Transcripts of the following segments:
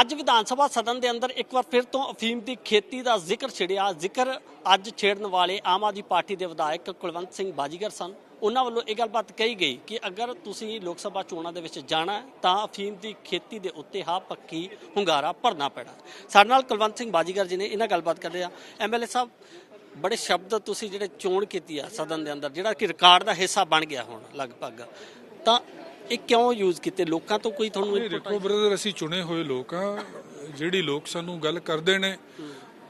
ਅੱਜ ਵਿਧਾਨ ਸਭਾ ਸਦਨ ਦੇ ਅੰਦਰ ਇੱਕ ਵਾਰ ਫਿਰ ਤੋਂ ਅਫੀਮ ਦੀ ਖੇਤੀ ਦਾ ਜ਼ਿਕਰ ਛਿੜਿਆ। ਜ਼ਿਕਰ ਅੱਜ ਛੇੜਨ ਵਾਲੇ ਆਮ ਆਦਮੀ ਪਾਰਟੀ ਦੇ ਵਿਧਾਇਕ ਕੁਲਵੰਤ ਸਿੰਘ ਬਾਜੀਗਰ ਸਨ। ਉਹਨਾਂ ਵੱਲੋਂ ਇਹ ਗੱਲਬਾਤ ਕਹੀ ਗਈ ਕਿ ਅਗਰ ਤੁਸੀਂ ਲੋਕ ਸਭਾ ਚੋਣਾਂ ਦੇ ਵਿੱਚ ਜਾਣਾ ਤਾਂ ਅਫੀਮ ਦੀ ਖੇਤੀ ਦੇ ਉੱਤੇ ਹਾਂ ਪੱਕੀ ਹੁੰਗਾਰਾ ਭਰਨਾ ਪੈਣਾ। ਸਾਡੇ ਨਾਲ ਕੁਲਵੰਤ ਸਿੰਘ ਬਾਜੀਗਰ ਜੀ ਨੇ ਇਹਨਾਂ ਗੱਲਬਾਤ ਕਰਦੇ ਆ। ਐਮਐਲਏ ਸਾਹਿਬ, ਬੜੇ ਸ਼ਬਦ ਤੁਸੀਂ ਜਿਹੜੇ ਚੋਣ ਕੀਤੀ ਆ ਸਦਨ ਦੇ ਅੰਦਰ, ਜਿਹੜਾ ਕਿ ਰਿਕਾਰਡ ਦਾ ਹਿੱਸਾ ਬਣ ਗਿਆ ਹੁਣ ਲਗਭਗ, ਤਾਂ ਇਹ ਕਿਉਂ ਯੂਜ਼ ਕੀਤੇ? ਲੋਕਾਂ ਤੋਂ ਕੋਈ ਤੁਹਾਨੂੰ ਨਹੀਂ ਦੇਖੋ ਬ੍ਰਦਰ ਅਸੀਂ ਚੁਣੇ ਹੋਏ ਲੋਕ ਆ ਜਿਹੜੀ ਲੋਕ ਸਾਨੂੰ ਗੱਲ ਕਰਦੇ ਨੇ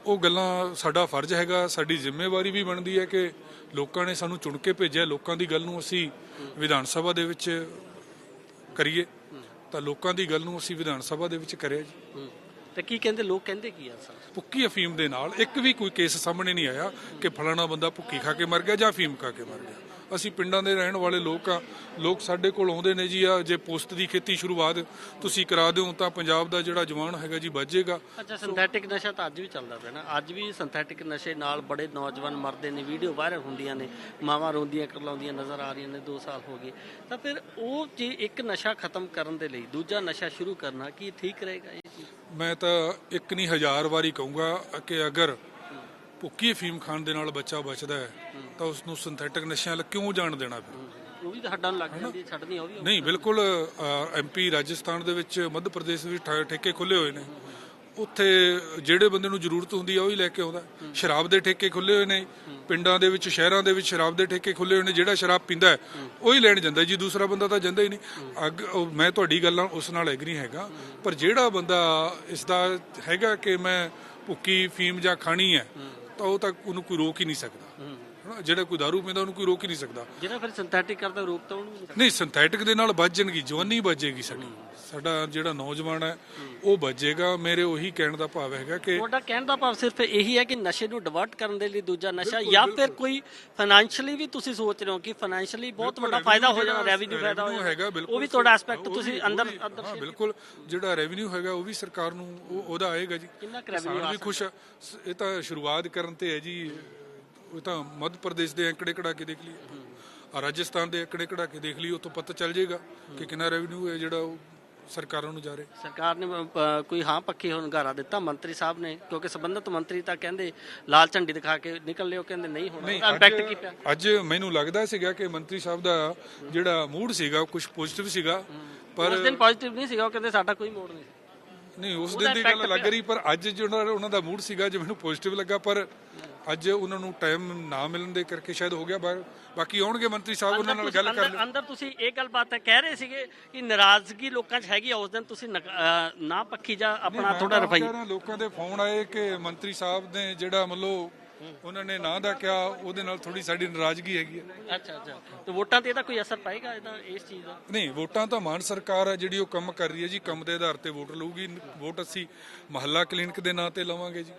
ਉਹ ਗੱਲਾਂ ਸਾਡਾ ਫਰਜ਼ ਹੈਗਾ ਸਾਡੀ ਜ਼ਿੰਮੇਵਾਰੀ ਵੀ ਬਣਦੀ ਹੈ ਕਿ ਲੋਕਾਂ ਨੇ ਸਾਨੂੰ ਚੁਣ ਕੇ ਭੇਜਿਆ। ਲੋਕਾਂ ਦੀ ਗੱਲ ਨੂੰ ਅਸੀਂ ਵਿਧਾਨ ਸਭਾ ਦੇ ਵਿੱਚ ਕਰੀਏ। ਤਾਂ ਲੋਕਾਂ ਦੀ ਗੱਲ ਨੂੰ ਅਸੀਂ ਵਿਧਾਨ ਸਭਾ ਦੇ ਵਿੱਚ ਕਰਿਆ ਜੀ। ਤੇ ਕੀ ਕਹਿੰਦੇ? ਲੋਕ ਕਹਿੰਦੇ ਕੀ ਆ ਸਰ? ਭੁੱਕੀ ਅਫੀਮ ਦੇ ਨਾਲ ਇੱਕ ਵੀ ਕੋਈ ਕੇਸ ਸਾਹਮਣੇ ਨਹੀਂ ਆਇਆ ਕਿ ਫਲਾਣਾ ਬੰਦਾ ਭੁੱਕੀ ਖਾ ਕੇ ਮਰ ਗਿਆ ਜਾਂ ਅਫੀਮ ਖਾ ਕੇ ਮਰ ਗਿਆ। ਅਸੀਂ ਪਿੰਡਾਂ ਦੇ ਰਹਿਣ ਵਾਲੇ ਲੋਕ ਆ ਲੋਕ ਸਾਡੇ ਕੋਲ ਆਉਂਦੇ ਨੇ ਜੀ ਆ ਜੇ ਪੋਸਟ ਦੀ ਖੇਤੀ ਸ਼ੁਰੂਆਤ ਤੁਸੀਂ ਕਰਾ ਦਿਓ ਤਾਂ ਪੰਜਾਬ ਦਾ ਜਿਹੜਾ ਜਵਾਨ ਹੈਗਾ ਜੀ ਵੱਜੇਗਾ ਅੱਛਾ ਸਿੰਥੈਟਿਕ ਨਸ਼ਾ ਤਾਂ ਅੱਜ ਵੀ ਚੱਲਦਾ ਪਿਆ ਨਾ। ਅੱਜ ਵੀ ਸਿੰਥੈਟਿਕ ਨਸ਼ੇ ਨਾਲ ਬੜੇ ਨੌਜਵਾਨ ਮਰਦੇ ਨੇ ਵੀਡੀਓ ਵਾਇਰਲ ਹੁੰਦੀਆਂ ਨੇ ਮਾਵਾਂ ਰੋਂਦੀਆਂ ਕਰਲਾਉਂਦੀਆਂ ਨਜ਼ਰ ਆ ਰਹੀਆਂ ਨੇ 2 ਸਾਲ ਹੋ ਗਏ। ਤਾਂ ਫਿਰ ਉਹ ਜੇ ਇੱਕ ਨਸ਼ਾ ਖਤਮ ਕਰਨ ਦੇ ਲਈ ਦੂਜਾ ਨਸ਼ਾ ਸ਼ੁਰੂ ਕਰਨਾ ਕੀ ਠੀਕ ਰਹੇਗਾ ਇਹ ਚੀਜ਼? ਮੈਂ ਤਾਂ ਇੱਕ ਨਹੀਂ ਹਜ਼ਾਰ ਵਾਰੀ ਕਹੂੰਗਾ ਕਿ ਅਗਰ ਭੁੱਕੀ ਅਫੀਮ ਖਾਣ ਦੇ ਨਾਲ ਬੱਚਾ ਬਚਦਾ ਹੈ ਤਾਂ ਉਸ ਨੂੰ ਸਿੰਥੈਟਿਕ ਨਸ਼ਿਆਂ ਵੱਲ ਕਿਉਂ ਜਾਣ ਦੇਣਾ ਫਿਰ? ਉਹ ਵੀ ਤਾਂ ਹੱਡਾਂ ਨੂੰ ਲੱਗ ਜਾਂਦੀ ਹੈ, ਛੱਡਣੀ ਉਹ ਵੀ ਨਹੀਂ ਬਿਲਕੁਲ ਐਮਪੀ ਰਾਜਸਥਾਨ ਦੇ ਵਿੱਚ ਮੱਧ ਪ੍ਰਦੇਸ਼ ਵਿੱਚ ਠਾ- ਠੇਕੇ ਖੁੱਲੇ ਹੋਏ ਨੇ। ਉੱਥੇ ਜਿਹੜੇ ਬੰਦੇ ਨੂੰ ਜ਼ਰੂਰਤ ਹੁੰਦੀ ਆ ਉਹ ਹੀ ਲੈ ਕੇ ਆਉਂਦਾ। ਸ਼ਰਾਬ ਦੇ ਠੇਕੇ ਖੁੱਲੇ ਹੋਏ ਨੇ। ਪਿੰਡਾਂ ਦੇ ਵਿੱਚ ਸ਼ਹਿਰਾਂ ਦੇ ਵਿੱਚ ਸ਼ਰਾਬ ਦੇ ਠੇਕੇ ਖੁੱਲੇ ਹੋਏ ਨੇ। ਜਿਹੜਾ ਸ਼ਰਾਬ ਪੀਂਦਾ ਹੈ ਉਹ ਹੀ ਲੈਣ ਜਾਂਦਾ ਜੀ ਦੂਸਰਾ ਬੰਦਾ ਤਾਂ ਜਾਂਦਾ ਹੀ ਨਹੀਂ। ਅੱਗ ਉਹ ਮੈਂ ਤੁਹਾਡੀ ਗੱਲਾਂ ਉਸ ਨਾਲ ਐਗਰੀ ਹੈਗਾ। ਪਰ ਜਿਹੜਾ ਬੰਦਾ ਇਸ ਦਾ ਹੈਗਾ ਕਿ ਮੈਂ ਭੁੱਕੀ ਫੀਮ ਜਾਂ ਖਾਣੀ ਹੈ ਤਾਂ ਉਹ ਤਾਂ ਉਹਨੂੰ ਕੋਈ ਰੋਕ ਹੀ ਨਹੀਂ ਸਕਦਾ। ਹਨਾ ਜਿਹੜਾ ਕੋਈ दारू ਪੀਂਦਾ ਉਹਨੂੰ ਕੋਈ ਰੋਕ ਹੀ ਨਹੀਂ ਸਕਦਾ। ਜਿਹੜਾ ਫਿਰ ਸਿੰਥੈਟਿਕ ਕਰਦਾ ਰੋਕ ਤਾਂ ਉਹਨੂੰ ਨਹੀਂ ਨਹੀਂ ਸਿੰਥੈਟਿਕ ਦੇ ਨਾਲ ਬਚ ਜਾਣਗੀ ਜਵਾਨੀ ਬਚੇਗੀ ਸਾਡੀ। ਸਾਡਾ ਜਿਹੜਾ ਨੌਜਵਾਨ ਹੈ ਉਹ ਬਚੇਗਾ ਮੇਰੇ ਉਹੀ ਕਹਿਣ ਦਾ ਭਾਵ ਹੈਗਾ ਕਿ ਤੁਹਾਡਾ ਕਹਿਣ ਦਾ ਭਾਵ ਸਿਰਫ ਇਹੀ ਹੈ ਕਿ ਨਸ਼ੇ ਨੂੰ ਡਿਵਰਟ ਕਰਨ ਦੇ ਲਈ ਦੂਜਾ ਨਸ਼ਾ ਜਾਂ ਫਿਰ ਕੋਈ ਫਾਈਨੈਂਸ਼ੀਅਲੀ ਵੀ ਤੁਸੀਂ ਸੋਚ ਰਹੇ ਹੋ ਕਿ ਫਾਈਨੈਂਸ਼ੀਅਲੀ ਬਹੁਤ ਵੱਡਾ ਫਾਇਦਾ ਹੋ ਜਾਣਾ ਰੈਵਨਿਊ ਫਾਇਦਾ ਹੋ ਜਾਣਾ। ਉਹ ਵੀ ਤੁਹਾਡਾ ਐਸਪੈਕਟ ਤੁਸੀਂ ਅੰਦਰ ਅੰਦਰ ਹਾਂ ਬਿਲਕੁਲ। ਜਿਹੜਾ ਰੈਵਨਿਊ ਹੈਗਾ ਉਹ ਵੀ ਸਰਕਾਰ ਨੂੰ ਉਹ- ਉਹਦਾ ਆਏਗਾ ਜੀ। ਕਿੰਨਾ ਆ ਵੀ ਖੁਸ਼ ਇਹ ਤਾਂ ਸ਼ੁਰੂਆਤ ਕਰਨ ਤੇ ਹੈ ਜੀ। ਉਹ ਤਾਂ ਮੱਧ ਪ੍ਰਦੇਸ਼ ਦੇ ਅੰਕੜੇ ਕਢਾ ਕੇ ਦੇਖ ਲਈ ਆ ਰਾਜਸਥਾਨ ਦੇ ਅੰਕੜੇ ਕਢਾ ਕੇ ਦੇਖ ਲਈ ਉਹ ਤੋਂ ਪਤਾ ਚੱਲ ਜਾਏਗਾ ਕਿ ਕਿੰਨਾ ਰੈਵਨਿਊ ਹੈ ਜਿਹੜਾ ਉਹ ਸਰਕਾਰਾਂ ਨੂੰ ਜਾ ਰਿਹਾ। ਸਰਕਾਰ ਨੇ ਅ, ਕੋਈ ਹਾਂ ਪੱਖੀ ਹੁੰਗਾਰਾ ਦਿੱਤਾ ਮੰਤਰੀ ਸਾਹਿਬ ਨੇ ਕਿਉਂਕਿ ਸੰਬੰਧਿਤ ਮੰਤਰੀ ਤਾਂ ਕਹਿੰਦੇ ਲਾਲ ਝੰਡੀ ਦਿਖਾ ਕੇ ਨਿਕਲ ਲਿਓ ਕਹਿੰਦੇ ਨਹੀਂ ਹੋਣਾ। ਇੰਪੈਕਟ ਕੀ ਪਿਆ। ਅੱਜ ਮੈਨੂੰ ਲੱਗਦਾ ਸੀਗਾ ਕਿ ਮੰਤਰੀ ਸਾਹਿਬ ਦਾ ਜਿਹੜਾ ਮੂਡ ਸੀਗਾ ਕੁਝ ਪੋਜ਼ਿਟਿਵ ਸੀਗਾ ਪਰ ਉਸ ਦਿਨ ਪੋਜ਼ਿਟਿਵ ਨਹੀਂ ਸੀਗਾ ਉਹ ਕਹਿੰਦੇ ਸਾਡਾ ਕੋਈ ਮੋੜ ਨਹੀਂ ਨਹੀਂ ਉਸ ਦਿਨ ਦੀ ਗੱਲ ਲੱਗ ਰਹੀ ਪਰ ਅੱਜ ਜਿਹੜਾ ਉਹਨਾਂ ਦਾ ਮੂਡ ਸੀਗਾ ਜੇ ਮੈਨੂੰ ਪੋਜ਼ਿਟਿਵ ਲੱਗਾ ਪਰ ਅੱਜ ਉਹਨਾਂ ਨੂੰ ਟਾਈਮ ਨਾ ਮਿਲਣ ਦੇ ਕਰਕੇ ਸ਼ਾਇਦ ਹੋ ਗਿਆ ਬਾਕੀ ਆਉਣਗੇ ਮੰਤਰੀ ਸਾਹਿਬ ਉਹਨਾਂ ਨਾਲ ਗੱਲ ਕਰ ਅੰਦਰ ਅੰਦਰ ਤੁਸੀਂ ਇਹ ਗੱਲ ਬਾਤ ਕਹਿ ਰਹੇ ਸੀਗੇ ਕਿ ਨਾਰਾਜ਼ਗੀ ਲੋਕਾਂ 'ਚ ਹੈਗੀ ਉਸ ਦਿਨ ਤੁਸੀਂ ਨਾ ਪੱਖੀ ਜਾਂ ਆਪਣਾ ਥੋੜਾ ਰਫਾਈ ਲੋਕਾਂ ਦੇ ਫੋਨ ਆਏ ਕਿ ਮੰਤਰੀ ਸਾਹਿਬ ਨੇ ਜਿਹੜਾ ਮਤਲਬ ਉਹਨਾਂ ਨੇ ਨਾਂ ਦਾ ਕਿਹਾ ਉਹਦੇ ਨਾਲ ਥੋੜੀ ਸਾਡੀ ਨਾਰਾਜ਼ਗੀ ਹੈਗੀ ਹੈ। ਅੱਛਾ ਅੱਛਾ। ਤੇ ਵੋਟਾਂ ਤੇ ਇਹਦਾ ਕੋਈ ਅਸਰ ਪਾਏਗਾ ਇਹਦਾ ਇਸ ਚੀਜ਼ ਦਾ? ਨਹੀਂ ਵੋਟਾਂ ਤਾਂ ਮਾਨ ਸਰਕਾਰ ਹੈ ਜਿਹੜੀ ਉਹ ਕੰਮ ਕਰ ਰਹੀ ਹੈ ਜੀ ਕੰਮ ਦੇ ਆਧਾਰ ਤੇ ਵੋਟ ਲਊਗੀ। ਵੋਟ ਅਸੀਂ ਮਹੱਲਾ ਕਲੀਨਿਕ ਦੇ ਨਾਂ ਤੇ ਲਵਾਂਗੇ ਜੀ।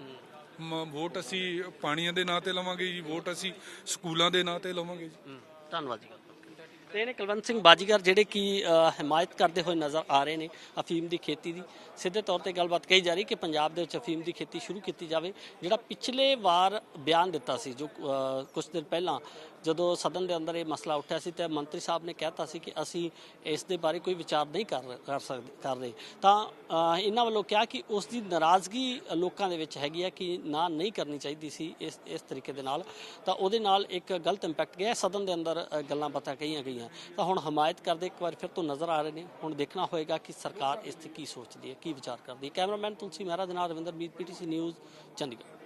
ਮ- ਵੋਟ ਅਸੀਂ ਪਾਣੀਆਂ ਦੇ ਨਾਂ ਤੇ ਲਵਾਂਗੇ ਜੀ ਵੋਟ ਅਸੀਂ ਸਕੂਲਾਂ ਦੇ ਨਾਂ ਤੇ ਲਵਾਂਗੇ ਜੀ। ਧੰਨਵਾਦ ਜੀ। ਤੇ ਨੇ ਕੁਲਵੰਤ ਸਿੰਘ ਬਾਜੀਗਰ ਜਿਹੜੇ ਕਿ ਅ, ਹਮਾਇਤ ਕਰਦੇ ਹੋਏ ਨਜ਼ਰ ਆ ਰਹੇ ਨੇ ਅਫੀਮ ਦੀ ਖੇਤੀ ਦੀ। ਸਿੱਧੇ ਤੌਰ ਤੇ ਗੱਲਬਾਤ ਕਹੀ ਜਾ ਰਹੀ ਕਿ ਪੰਜਾਬ ਦੇ ਵਿੱਚ ਅਫੀਮ ਦੀ ਖੇਤੀ ਸ਼ੁਰੂ ਕੀਤੀ ਜਾਵੇ ਜਿਹੜਾ ਪਿਛਲੇ ਵਾਰ ਬਿਆਨ ਦਿੱਤਾ ਸੀ ਜੋ ਕੁਝ ਦਿਨ ਪਹਿਲਾਂ ਜਦੋਂ ਸਦਨ ਦੇ ਅੰਦਰ ਇਹ ਮਸਲਾ ਉੱਠਿਆ ਸੀ ਤੇ ਮੰਤਰੀ ਸਾਹਿਬ ਨੇ ਕਹਿਤਾ ਸੀ ਕਿ ਅਸੀਂ ਇਸ ਦੇ ਬਾਰੇ ਕੋਈ ਵਿਚਾਰ ਨਹੀਂ ਕਰ ਸਕਦੇ ਕਰ ਰਹੇ। ਤਾਂ ਇਹਨਾਂ ਵੱਲੋਂ ਕਿਹਾ ਕਿ ਉਸ ਦੀ ਨਾਰਾਜ਼ਗੀ ਲੋਕਾਂ ਦੇ ਵਿੱਚ ਹੈਗੀ ਹੈ ਕਿ ਨਾ ਨਹੀਂ ਕਰਨੀ ਚਾਹੀਦੀ ਸੀ ਇਸ ਇਸ ਤਰੀਕੇ ਦੇ ਨਾਲ। ਤਾਂ ਉਹਦੇ ਨਾਲ ਇੱਕ ਗਲਤ ਇੰਪੈਕਟ ਗਿਆ। ਸਦਨ ਦੇ ਅੰਦਰ ਗੱਲਾਂ ਬਾਤਾਂ ਕਹੀਆਂ ਗਈਆਂ। ਤਾਂ ਹੁਣ ਹਮਾਇਤ ਕਰਦੇ ਇੱਕ ਵਾਰ ਫਿਰ ਤੋਂ ਨਜ਼ਰ ਆ ਰਹੇ ਨੇ। ਹੁਣ ਦੇਖਣਾ ਹੋਏਗਾ ਕਿ ਸਰਕਾਰ ਇਸ ਤੇ ਕੀ ਸੋਚਦੀ ਹੈ, ਕੀ ਵਿਚਾਰ ਕਰਦੀ ਹੈ। ਕੈਮਰਾਮੈਨ ਤੁਲਸੀ ਮਹਿਰਾ ਦੇ ਨਾਲ ਰਵਿੰਦਰ ਮੀਤ, ਪੀਟੀਸੀ ਨਿਊਜ਼, ਚੰਡੀਗੜ੍ਹ।